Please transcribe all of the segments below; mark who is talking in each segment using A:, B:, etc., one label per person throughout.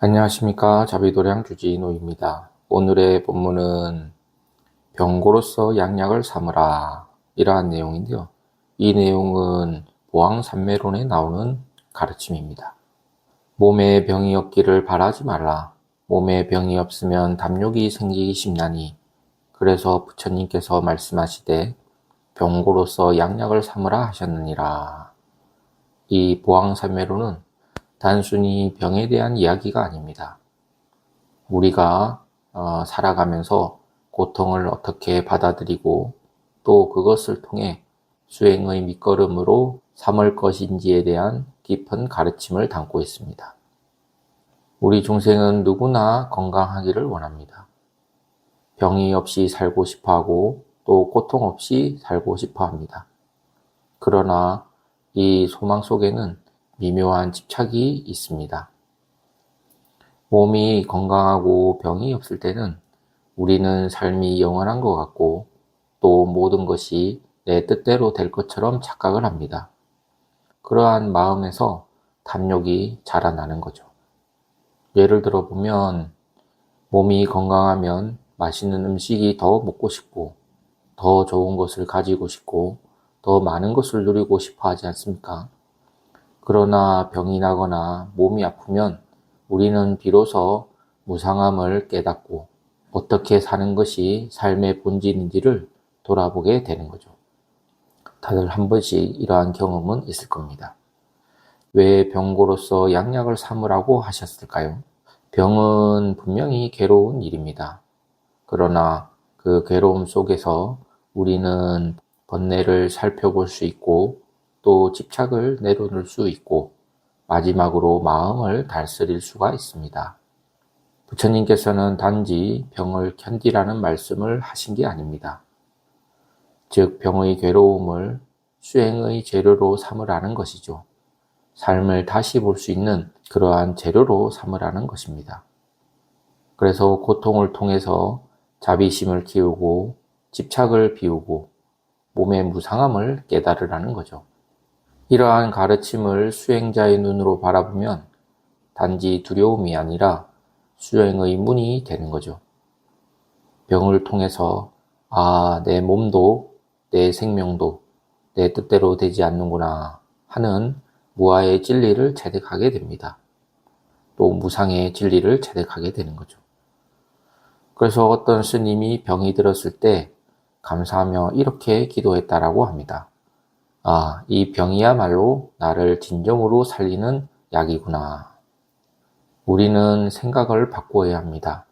A: 안녕하십니까. 자비도량 주지노입니다. 오늘의 본문은 병고로서 양약을 삼으라. 이러한 내용인데요. 이 내용은 보왕산매론에 나오는 가르침입니다. 몸에 병이 없기를 바라지 말라. 몸에 병이 없으면 담욕이 생기기 쉽나니. 그래서 부처님께서 말씀하시되 병고로서 양약을 삼으라 하셨느니라. 이 보왕산매론은 단순히 병에 대한 이야기가 아닙니다. 우리가 어, 살아가면서 고통을 어떻게 받아들이고 또 그것을 통해 수행의 밑거름으로 삼을 것인지에 대한 깊은 가르침을 담고 있습니다. 우리 중생은 누구나 건강하기를 원합니다. 병이 없이 살고 싶어 하고 또 고통 없이 살고 싶어 합니다. 그러나 이 소망 속에는 미묘한 집착이 있습니다. 몸이 건강하고 병이 없을 때는 우리는 삶이 영원한 것 같고 또 모든 것이 내 뜻대로 될 것처럼 착각을 합니다. 그러한 마음에서 탐욕이 자라나는 거죠. 예를 들어 보면 몸이 건강하면 맛있는 음식이 더 먹고 싶고 더 좋은 것을 가지고 싶고 더 많은 것을 누리고 싶어 하지 않습니까? 그러나 병이 나거나 몸이 아프면 우리는 비로소 무상함을 깨닫고 어떻게 사는 것이 삶의 본질인지를 돌아보게 되는 거죠. 다들 한 번씩 이러한 경험은 있을 겁니다. 왜 병고로서 양약을 삼으라고 하셨을까요? 병은 분명히 괴로운 일입니다. 그러나 그 괴로움 속에서 우리는 번뇌를 살펴볼 수 있고 또 집착을 내려놓을 수 있고 마지막으로 마음을 달스릴 수가 있습니다. 부처님께서는 단지 병을 견디라는 말씀을 하신 게 아닙니다. 즉, 병의 괴로움을 수행의 재료로 삼으라는 것이죠. 삶을 다시 볼 수 있는 그러한 재료로 삼으라는 것입니다. 그래서 고통을 통해서 자비심을 키우고 집착을 비우고 몸의 무상함을 깨달으라는 거죠. 이러한 가르침을 수행자의 눈으로 바라보면 단지 두려움이 아니라 수행의 문이 되는 거죠. 병을 통해서 아, 내 몸도 내 생명도 내 뜻대로 되지 않는구나 하는 무아의 진리를 체득하게 됩니다. 또 무상의 진리를 체득하게 되는 거죠. 그래서 어떤 스님이 병이 들었을 때 감사하며 이렇게 기도했다라고 합니다. 아, 이 병이야말로 나를 진정으로 살리는 약이구나. 우리는 생각을 바꾸어야 합니다.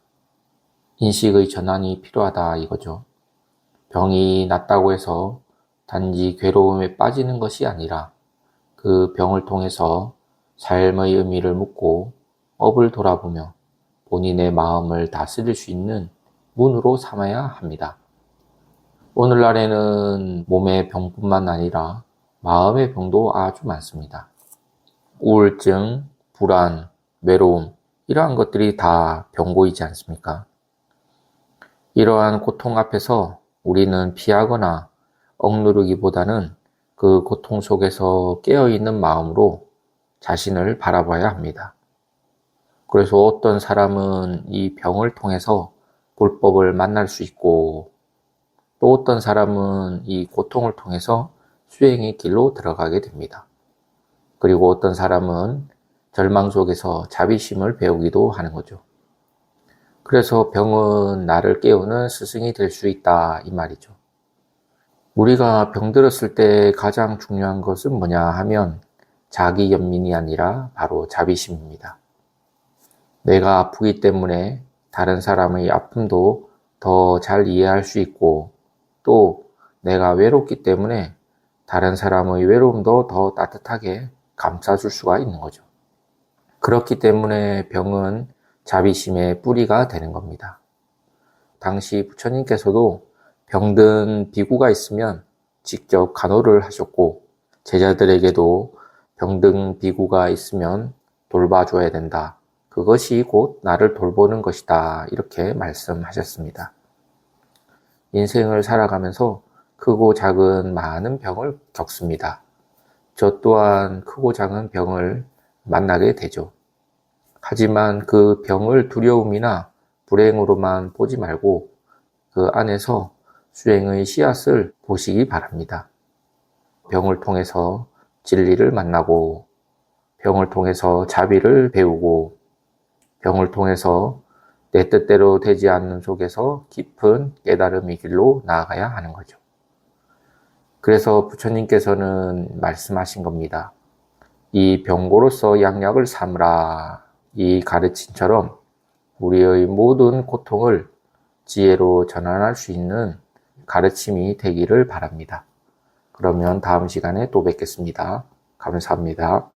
A: 인식의 전환이 필요하다 이거죠. 병이 낫다고 해서 단지 괴로움에 빠지는 것이 아니라 그 병을 통해서 삶의 의미를 묻고 업을 돌아보며 본인의 마음을 다스릴 수 있는 문으로 삼아야 합니다. 오늘날에는 몸의 병뿐만 아니라 마음의 병도 아주 많습니다. 우울증, 불안, 외로움, 이러한 것들이 다 병고이지 않습니까? 이러한 고통 앞에서 우리는 피하거나 억누르기보다는 그 고통 속에서 깨어있는 마음으로 자신을 바라봐야 합니다. 그래서 어떤 사람은 이 병을 통해서 불법을 만날 수 있고 또 어떤 사람은 이 고통을 통해서 수행의 길로 들어가게 됩니다. 그리고 어떤 사람은 절망 속에서 자비심을 배우기도 하는 거죠. 그래서 병은 나를 깨우는 스승이 될 수 있다 이 말이죠. 우리가 병들었을 때 가장 중요한 것은 뭐냐 하면 자기 연민이 아니라 바로 자비심입니다. 내가 아프기 때문에 다른 사람의 아픔도 더 잘 이해할 수 있고 또 내가 외롭기 때문에 다른 사람의 외로움도 더 따뜻하게 감싸줄 수가 있는 거죠. 그렇기 때문에 병은 자비심의 뿌리가 되는 겁니다. 당시 부처님께서도 병든 비구가 있으면 직접 간호를 하셨고 제자들에게도 병든 비구가 있으면 돌봐줘야 된다. 그것이 곧 나를 돌보는 것이다. 이렇게 말씀하셨습니다. 인생을 살아가면서 크고 작은 많은 병을 겪습니다. 저 또한 크고 작은 병을 만나게 되죠. 하지만 그 병을 두려움이나 불행으로만 보지 말고 그 안에서 수행의 씨앗을 보시기 바랍니다. 병을 통해서 진리를 만나고 병을 통해서 자비를 배우고 병을 통해서 내 뜻대로 되지 않는 속에서 깊은 깨달음의 길로 나아가야 하는 거죠. 그래서 부처님께서는 말씀하신 겁니다. 이 병고로서 양약을 삼으라. 이 가르침처럼 우리의 모든 고통을 지혜로 전환할 수 있는 가르침이 되기를 바랍니다. 그러면 다음 시간에 또 뵙겠습니다. 감사합니다.